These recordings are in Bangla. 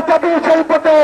দালালদের তারা যদি সেই পথে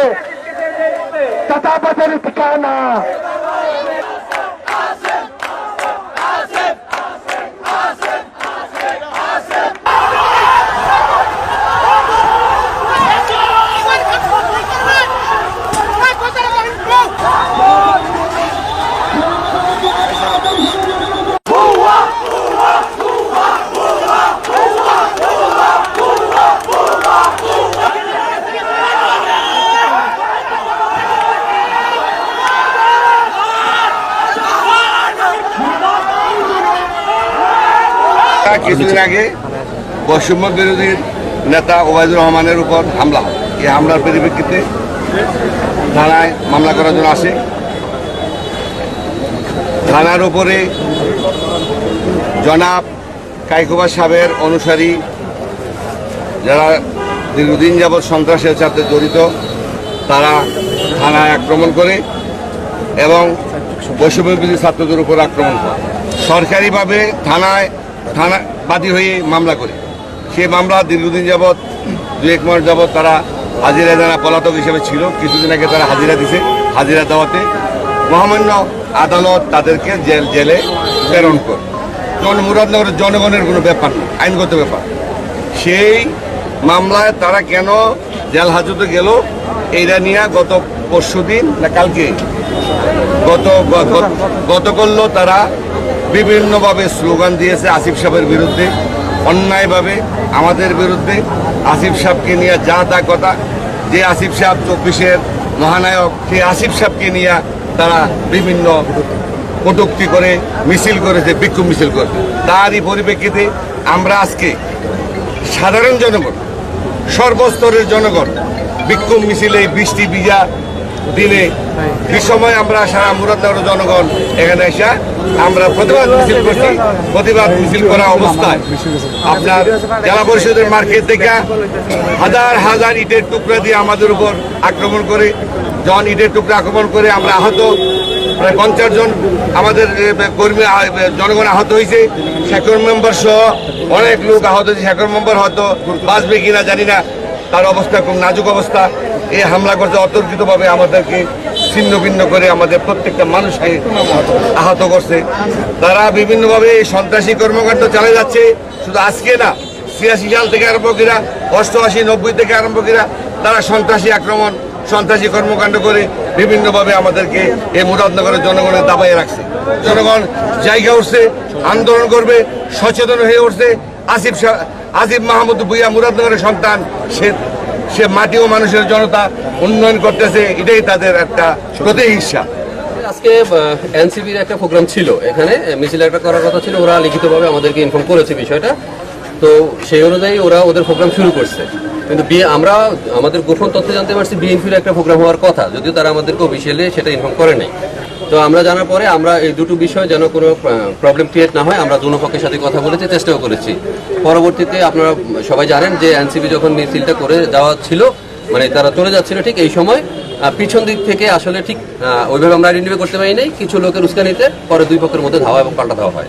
কিছুদিন আগে বৈষম্য বিরোধী নেতা ওবায়দুর রহমানের উপর হামলা হয়। এই হামলার পরিপ্রেক্ষিতে থানায় মামলা করার জন্য আসে। থানার উপরে জনাব কাইকোবা সাহেবের অনুসারী যারা দীর্ঘদিন যাবৎ সন্ত্রাসের সাথে জড়িত, তারা থানায় আক্রমণ করে এবং বৈষম্য বিরোধী ছাত্রদের উপর আক্রমণ করে। সরকারিভাবে থানায় থানা বাদী হয়ে মামলা করে। সে মামলা দীর্ঘদিন যাবৎ দু এক মাস যাবৎ তারা হাজিরা জানা পলাতক হিসেবে ছিল। কিছুদিন আগে তারা হাজিরা দিছে। হাজিরা দেওয়াতে মহামান্য আদালত তাদেরকে জেল জেলে প্রেরণ করে। জন মুরাদনগরের জনগণের কোনো ব্যাপার না, আইনগত ব্যাপার। সেই মামলায় তারা কেন জেল হাজতে গেল, এইটা নিয়ে গত পরশু দিন না কালকে? গত গত করল তারা বিভিন্নভাবে স্লোগান দিয়েছে আসিফ সাহেবের বিরুদ্ধে, অন্যায়ভাবে আমাদের বিরুদ্ধে। আসিফ সাহেবকে নিয়ে যা তা কথা, যে আসিফ সাহেব চব্বিশের মহানায়ক, সেই আসিফ সাহেবকে নিয়ে তারা বিভিন্ন কটুক্তি করে মিছিল করেছে, বিক্ষোভ মিছিল করেছে। তারই পরিপ্রেক্ষিতে আমরা আজকে সাধারণ জনগণ, সর্বস্তরের জনগণ, বিক্ষোভ মিছিলে এই বৃষ্টি ভিজা দিনে সময় আমরা সারা মুরাদনগর জনগণ এখানে এসে আমরা প্রতিবাদ মিছিল করছি। প্রতিবাদ মিছিল করা অবস্থায় আপনার জেলা পরিষদের মার্কেট থেকে হাজার হাজার ইটের টুকরা দিয়ে আমাদের উপর আক্রমণ করে, জন ইটের টুকরা আক্রমণ করে আমরা আহত। প্রায় পঞ্চাশ জন আমাদের কর্মী জনগণ আহত হয়েছে। শেখর মেম্বার সহ অনেক লোক আহত হয়েছে। শেখর মেম্বার হয়তো বাঁচবে কিনা জানি না। তার অবস্থা খুব নাজুক অবস্থা। এই হামলা করতে অতর্কিতভাবে আমাদেরকে ছিন্ন ভিন্ন করে আমাদের প্রত্যেকটা মানুষ আহত করছে। তারা বিভিন্নভাবে এই সন্ত্রাসী কর্মকাণ্ড চালিয়ে যাচ্ছে। শুধু আজকে না, ছিয়াশি সাল থেকে আরম্ভ করা অষ্টআশি, নব্বই থেকে আরম্ভ করা তারা সন্ত্রাসী আক্রমণ, সন্ত্রাসী কর্মকাণ্ড করে বিভিন্নভাবে আমাদেরকে এই মুরাদনগরের জনগণের দাবাইয়ে রাখছে। জনগণ জায়গা উঠছে, আন্দোলন করবে, সচেতন হয়ে উঠছে। আসিফ আসিফ মাহমুদ ভুইয়া মুরাদনগরের সন্তান, সে সে মাটি ও মানুষের জনতা উন্নয়ন করতেছে, এটাই তাদের একটা প্রতিহিংসা। আজকে এনসিপির একটা প্রোগ্রাম ছিল এখানে মিছিল একটা করার কথা ছিল, ওরা লিখিতভাবে আমাদেরকে ইনফর্ম করেছে বিষয়টা। তো সেই অনুযায়ী ওরা ওদের প্রোগ্রাম শুরু করছে। কিন্তু বি- আমরা আমাদের গোপন তথ্য জানতে পারছি, বিএনপির একটা প্রোগ্রাম হওয়ার কথা, যদিও তারা আমাদেরকে অফিসিয়ালি সেটা ইনফর্ম করে নাই। তো আমরা জানার পরে আমরা এই দুটো বিষয় যেন কোনো প্রবলেম ক্রিয়েট না হয়, আমরা দুনো পক্ষের সাথে কথা বলেছি, চেষ্টাও করেছি। পরবর্তীতে আপনারা সবাই জানেন যে এনসিপি যখন মিছিলটা করে যাওয়া ছিল মানে তারা চলে যাচ্ছিল ঠিক এই সময় পিছন দিক থেকে আসলে ঠিক ওইভাবে আমরা আইডেন্টিফাই করতে পারি নাই, কিছু লোকের উস্কানিতে পরে দুই পক্ষের মধ্যে ধাওয়া এবং পাল্টা ধাওয়া হয়।